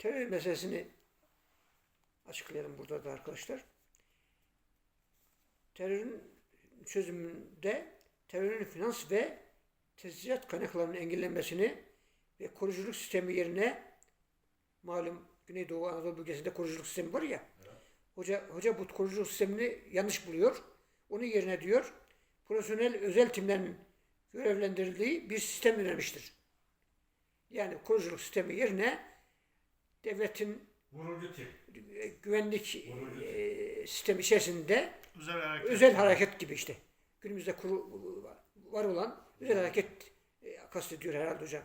terör meselesini açıklayalım burada da arkadaşlar. Terörün çözümünde terörün finans ve tesisat kaynaklarının engellenmesini ve koruculuk sistemi yerine malum Güneydoğu Anadolu bölgesinde koruculuk sistemi var ya. Hoca hoca bu koruculuk sistemini yanlış buluyor. Onun yerine diyor profesyonel özel timlerin görevlendirildiği bir sistem önermiştir. Yani koruculuk sistemi yerine devletin tip. e, güvenlik e, sistemi içerisinde Özel hareket. özel hareket gibi işte. Günümüzde kuru, var olan özel hareket e, kastediyor herhalde hocam.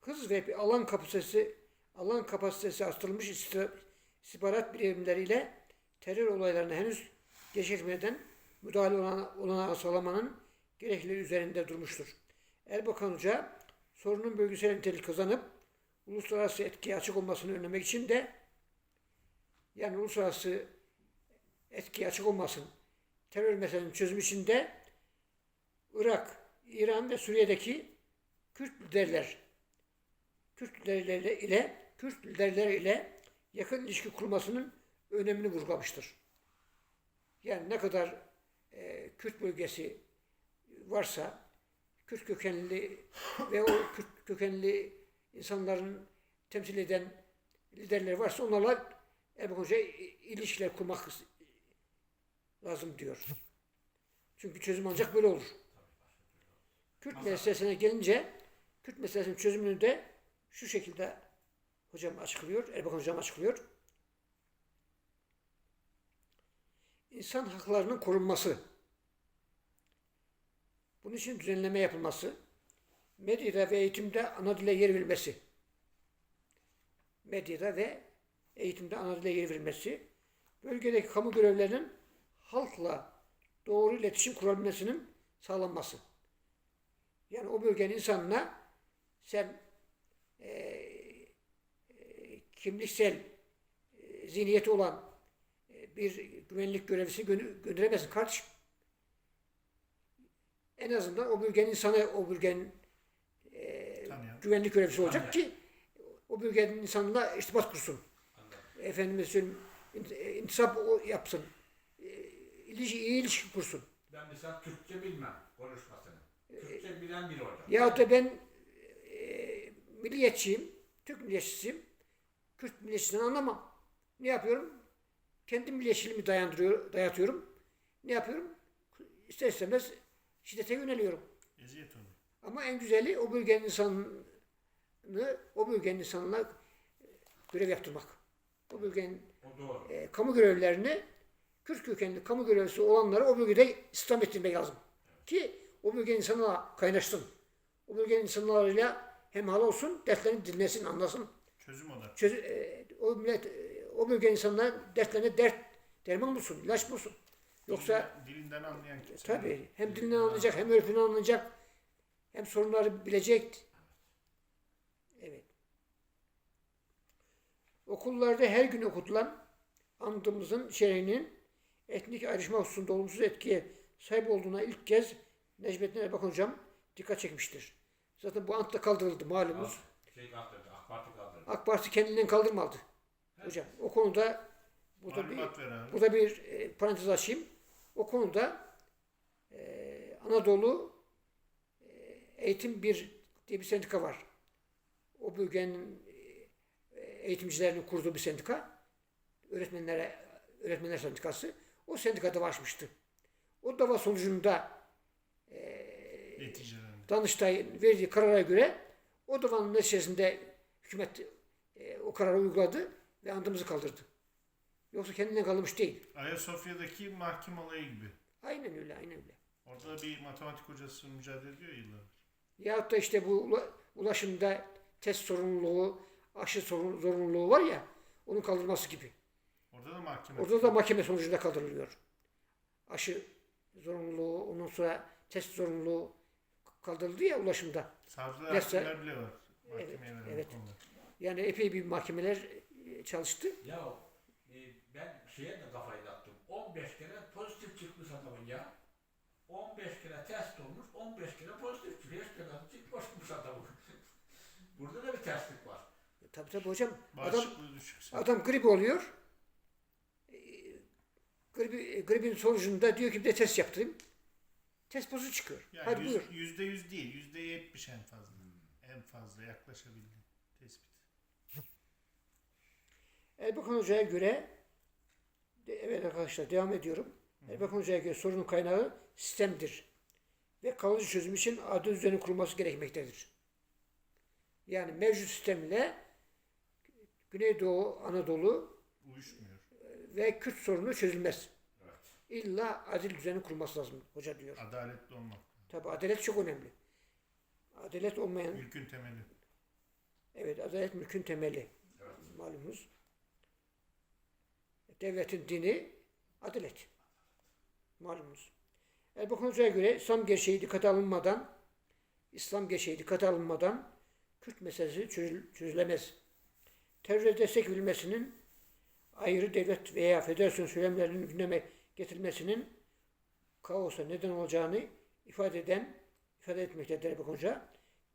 Hız ve alan kapasitesi alan kapasitesi artırılmış istihbarat birimleriyle terör olaylarına henüz geçirmeden müdahale olan, olanağı sağlamanın gereklileri üzerinde durmuştur. Erbakan Hoca sorunun bölgesel nitelik kazanıp uluslararası etkiye açık olmasını önlemek için de yani uluslararası etkiye açık olmasın terör meselesinin çözümü için de Irak, İran ve Suriye'deki Kürt liderler Kürt liderleri ile Kürt liderleri ile yakın ilişki kurmasının önemini vurgulamıştır. Yani ne kadar e, Kürt bölgesi varsa Kürt kökenli ve o Kürt kökenli insanların temsil eden liderler varsa onlarla Erbakan Hoca ilişkiler kurmak lazım diyor. Çünkü çözüm ancak böyle olur. Kürt meselesine gelince Kürt meselesinin çözümünü de şu şekilde hocam açıklıyor, Erbakan hocam açıklıyor. İnsan haklarının korunması, bunun için düzenleme yapılması, medyada ve eğitimde ana dile yer verilmesi, medyada ve eğitimde ana dile yer verilmesi, bölgedeki kamu görevlerinin halkla doğru iletişim kurabilmesinin sağlanması. Yani o bölgenin insanına sen e, e, kimliksel e, zihniyeti olan e, bir güvenlik görevlisi gö- gönderemezsin kardeşim. En azından o bölgenin insanı o bölgenin. Güvenlik görevlisi olacak Anlayan. ki o bölgenin insanla irtibat kursun. Efendime söyleyeyim int- e, intisap o yapsın. E, ilişki, iyi ilişki kursun. Ben mesela Türkçe bilmem konuşmasını. Türkçe bilen biri hocam. Yahut da ben e, milliyetçiyim, Türk milliyetçisiyim. Kürt milliyetçisinden anlamam. Ne yapıyorum? Kendi milliyetçiliğimi dayandırıyor, dayatıyorum. Ne yapıyorum? İster istemez şiddete yöneliyorum. Eziyet onu. Ama en güzeli o bölgenin insanını, o bölgenin insanına görev yaptırmak. O bölgenin e, kamu görevlilerini, Kürt kökenli kamu görevlisi olanları o bölgede istihdam ettirmek lazım. Ki o bölgenin insanlarla kaynaşsın. O bölgenin insanlarıyla hemhal olsun, dertlerini dinlesin, anlasın. Çözüm odaklı. Çöz, e, o millet, e, o bölgenin insanlar dertlerine dert, derman bulsun, ilaç bulsun. Yoksa Dilinden, dilinden anlayan kimse. tabii hem dilinden anlayacak, hem örfünü anlayacak, hem sorunları bilecek. Evet. Okullarda her gün okutulan andımızın şerhinin etnik ayrışma hususunda olumsuz etkiye sahip olduğuna ilk kez Necmettin Erbakan Hocam dikkat çekmiştir. Zaten bu ant da kaldırıldı malumunuz. Şey kaldırdı, AK Parti kaldırdı. AK Parti kendinden kaldırmadı. Hocam o konuda burada bir, Malumat burada bir e, parantez açayım. O konuda e, Anadolu e, Eğitim Bir diye bir sendika var. O bölgenin eğitimcilerinin kurduğu bir sendika. Öğretmenlere öğretmenler sendikası. O sendikada başmıştı. O dava sonucunda Neticelerinde. Danıştay'ın verdiği karara göre o davanın neticesinde hükümet e, o kararı uyguladı ve andımızı kaldırdı. Yoksa kendinden kaldırmış değil. Ayasofya'daki mahkum olayı gibi. Aynen öyle, aynen öyle. Orada bir matematik hocası mücadele ediyor yıllardır. Yahut da işte bu ula- ulaşımda test sorumluluğu, aşı zorunluluğu var ya, onun kaldırılması gibi. Orada da mahkeme. Orada da mahkeme sonucunda kaldırılıyor. Aşı zorunluluğu, ondan sonra test zorunluluğu kaldırıldı ya ulaşımda. Savcılar, hakimler bile var. Evet, evet. konuda. Yani epey bir mahkemeler e, çalıştı. Ya e, ben şeye de kafayı taktım. 15 kere pozitif çıkmış adamın ya. 15 kere test olmuş, 15 kere pozitif çıkmış. 5 kere çıkmış adamın. Burada da bir terslik var. E, tabii Tabii hocam. Adam, düşükse. adam grip oluyor. Ee, Gribi, gripin sonucunda diyor ki bir de test yaptırayım. Test bozu çıkıyor. Yani Hadi yüz- buyur. yüzde yüz değil, yüzde yetmiş en fazla. En fazla yaklaşabildiği tespit. Erbakan Hoca'ya göre evet arkadaşlar devam ediyorum. Erbakan Hoca'ya göre sorunun kaynağı sistemdir. Ve kalıcı çözüm için adil düzenin kurulması gerekmektedir. Yani mevcut sistemle Güneydoğu Anadolu Uyuşmuyor. ve Kürt sorunu çözülmez. Evet. İlla adil düzenin kurulması lazım hoca diyor. Adaletli olmak. Tabi adalet çok önemli. Adalet olmayan, Mülkün temeli. evet adalet mülkün temeli. Evet. Malumunuz. Devletin dini adalet. Malumunuz. Erbakan Hoca'ya göre İslam gerçeği dikkate alınmadan İslam gerçeği dikkate alınmadan Kürt meselesi çözül- çözülemez. Teröre destek verilmesinin ayrı devlet veya federasyon söylemlerinin gündeme getirilmesinin kaosa neden olacağını ifade eden ifade etmektedir Erbakan Hoca.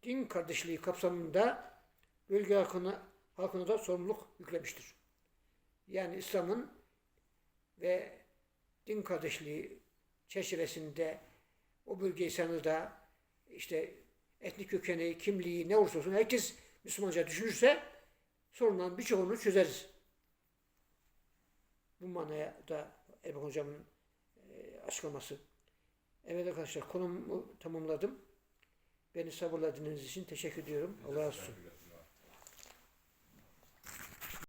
Din kardeşliği kapsamında bölge halkına, halkına da sorumluluk yüklemiştir. Yani İslam'ın ve din kardeşliği çerçevesinde o bölge insanı da işte etnik kökeni, kimliği ne olursa olsun herkes Müslümanca düşünürse sorunların birçoğunu çözeriz. Bu manaya da Erbakan Hocam'ın e, açıklaması. Evet arkadaşlar konumu tamamladım. Beni sabırla dinlediğiniz için teşekkür ediyorum. Allah razı olsun. Teşekkürler.